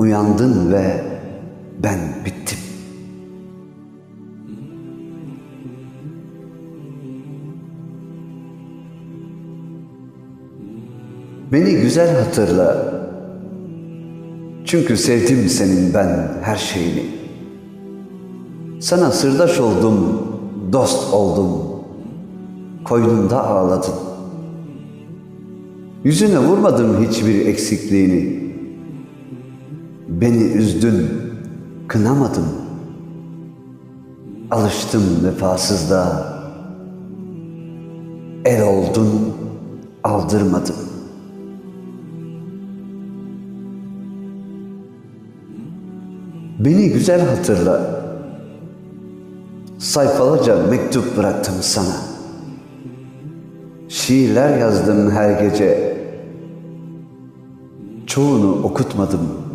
Uyandın ve ben bittim. Beni güzel hatırla. Çünkü sevdim senin ben her şeyini. Sana sırdaş oldum, dost oldum. Koynumda ağladın. Yüzüne vurmadım hiçbir eksikliğini. Beni üzdün, kınamadım. Alıştım vefasızlığa. El oldun, aldırmadım. Beni güzel hatırla. Sayfalarca mektup bıraktım sana. Şiirler yazdım her gece. Çoğunu okutmadım.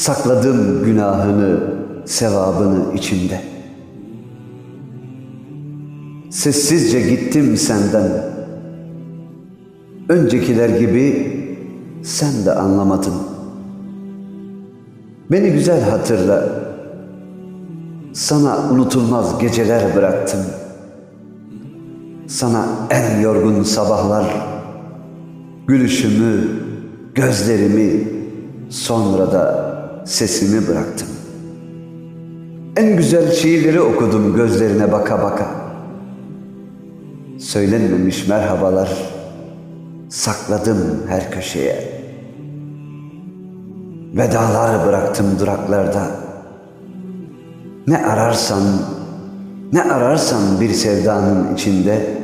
Sakladım günahını, sevabını içimde. Sessizce gittim senden. Öncekiler gibi sen de anlamadın. Beni güzel hatırla. Sana unutulmaz geceler bıraktım. Sana en yorgun sabahlar, gülüşümü, gözlerimi, sonra da sesimi bıraktım. En güzel şiirleri okudum gözlerine baka baka. Söylenmemiş merhabalar sakladım her köşeye. Vedalar bıraktım duraklarda. Ne ararsan, ne ararsan bir sevdanın içinde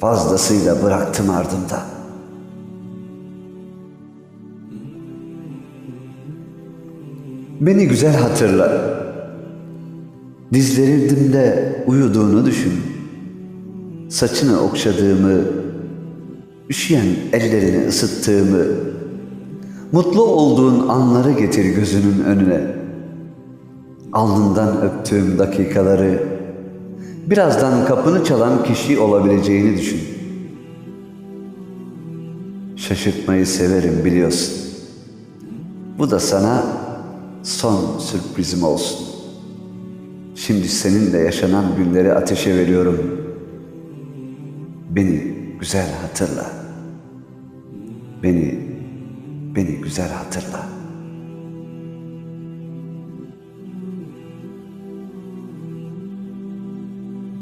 fazlasıyla bıraktım ardımda. Beni güzel hatırla. Dizlerimde uyuduğunu düşün. Saçını okşadığımı, üşüyen ellerini ısıttığımı, Mutlu olduğun anları getir gözünün önüne. Alnından öptüğüm dakikaları, birazdan kapını çalan kişi olabileceğini düşün. Şaşırtmayı severim biliyorsun. Bu da sana son sürprizim olsun. Şimdi seninle yaşanan günleri ateşe veriyorum. Beni güzel hatırla. Beni Beni güzel hatırla.